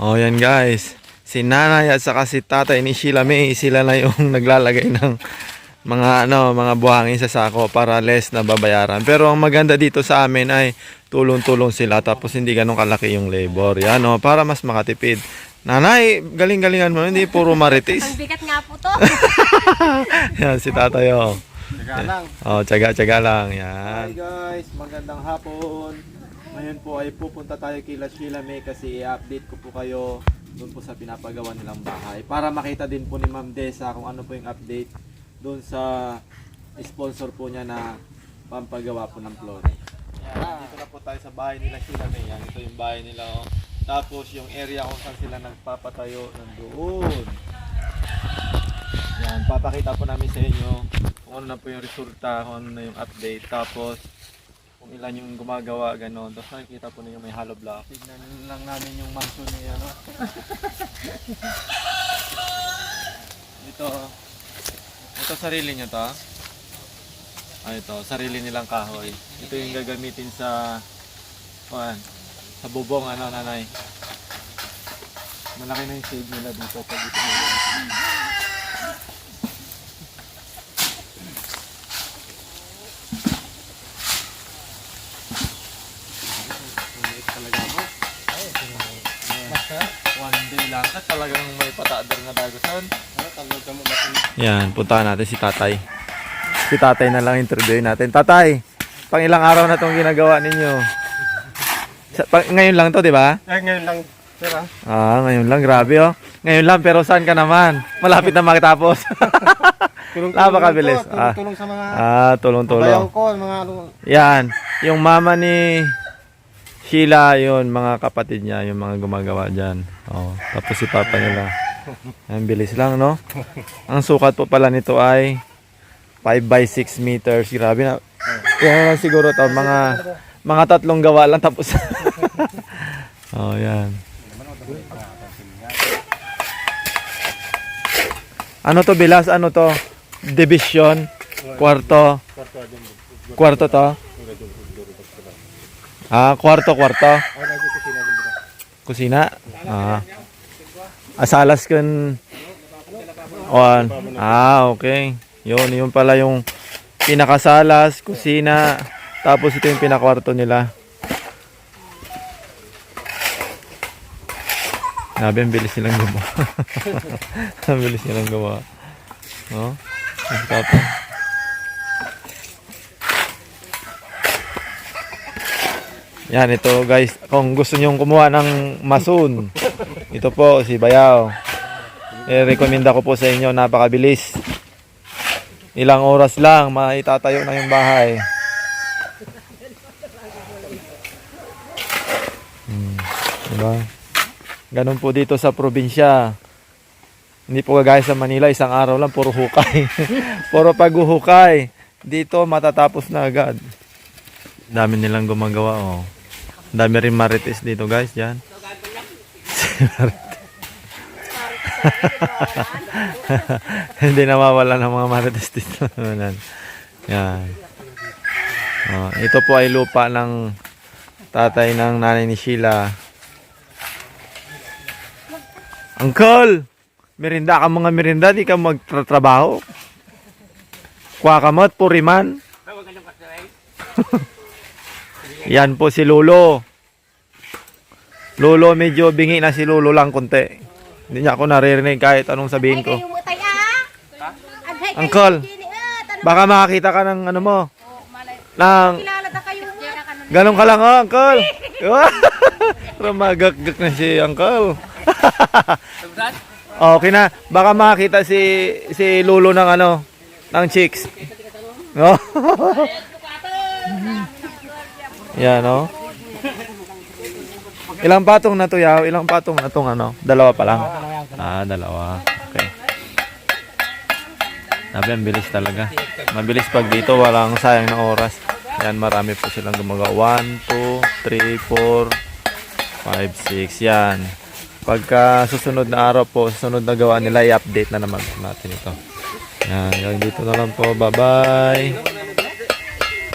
Oh, yan guys. Si nanay at saka si tatay ni Sheila May, sila na yung naglalagay ng mga ano, mga buhangin sa sako para less na babayaran. Pero ang maganda dito sa amin ay tulong-tulong sila tapos hindi ganun kalaki yung labor. Yan oh, para mas makatipid. Nanay, galing-galingan mo, hindi puro maritis. Ang bigat nga po to. Yan si tatay oh. Teka lang. Oh, tsaga-tsaga lang. Hi Yan. guys, magandang hapon. Ngayon po ay pupunta tayo kay La Sheila May kasi i-update ko po kayo doon po sa pinapagawa nilang bahay. Para makita din po ni Ma'am Desa kung ano po yung update doon sa sponsor po niya na pampagawa po ng flooring. Yan, dito na po tayo sa bahay nila Sheila May. Yan, ito yung bahay nila. Oh. Tapos yung area kung saan sila nagpapatayo nandoon. Yan, papakita po namin sa inyo kung ano na po yung resulta, kung ano na yung update. Tapos, ilan yung gumagawa, gano'n. Tapos nakikita po ninyo may hollow block. Tignan lang namin yung mansion niya, ano. Ito, ito sarili nyo to. Ah, ito, sarili nilang kahoy. Ito yung gagamitin sa, kuan, sa bubong, ano, nanay. Malaki na yung shade nila dito pag ito nila. Ulit talaga mo. One day lang ka talagang may patadar na dagusan. Ano? Yan, puntahan natin si tatay. Si tatay na lang interviewin natin. Tatay, pang ilang araw na itong ginagawa ninyo? Sa, pang, ngayon lang to, di ba? Eh, ngayon lang, sir ah. Ngayon lang, grabe oh. Ngayon lang, pero saan ka naman? Malapit na makatapos. Tulong-tulong Napakabilis. po, Ah. Tulong-tulong sa mga ah, tulong-tulong. bayaw ko, mga ano. Yan, yung mama ni Sheila, yun, mga kapatid niya, yung mga gumagawa dyan. Oh, tapos si papa nila. Ang bilis lang, no? Ang sukat po pala nito ay 5 by 6 meters. Grabe na. Yan lang siguro to, mga mga tatlong gawa lang tapos. oh, yan. Ano to, Bilas? Ano to? Division? Kwarto? Kwarto to? Ah, kwarto, kwarto. Kusina? Ah. Asalas kun on. Ah, okay. Yun, yun pala yung pinakasalas, kusina, tapos ito yung pinakwarto nila. Sabi, ang bilis nilang gumawa. ang bilis nilang gumawa. No? Ang Yan, ito guys. Kung gusto nyong kumuha ng masun, ito po si Bayaw. I-recommenda ko po sa inyo, napakabilis. Ilang oras lang, maitatayo na yung bahay. Hmm, diba? Ganun po dito sa probinsya. Hindi po kagaya sa Manila, isang araw lang, puro hukay. puro paghuhukay. Dito, matatapos na agad. Dami nilang gumagawa, oh. Dami rin marites dito, guys, yan. Hindi nawawala ng mga marites dito. yan. Oh, ito po ay lupa ng tatay ng nanay ni Sheila. Uncle! Merinda ka mga merinda, di ka magtrabaho. Kuha ka mo at puriman. Yan po si Lolo. Lolo, medyo bingi na si Lolo lang konti. Hindi niya ako naririnig kahit anong sabihin ko. Uncle. Baka makakita ka ng ano mo. Ng, ganun ka lang oh, Uncle. Rumagak-gak na si Uncle. okay na. Baka makakita si si Lolo ng ano, ng chicks. No? Yan, no? Ilang patong na to, yaw? Ilang patong na tong ano? Dalawa pa lang? Ah, dalawa. Okay. Sabi, ang bilis talaga. Mabilis pag dito, walang sayang na oras. Yan, marami po silang gumagawa. 1, 2, 3, 4, 5, 6. Yan. Pagka susunod na araw po, susunod na gawa nila, i-update na naman natin ito. Yan, yan dito na lang po. Bye-bye.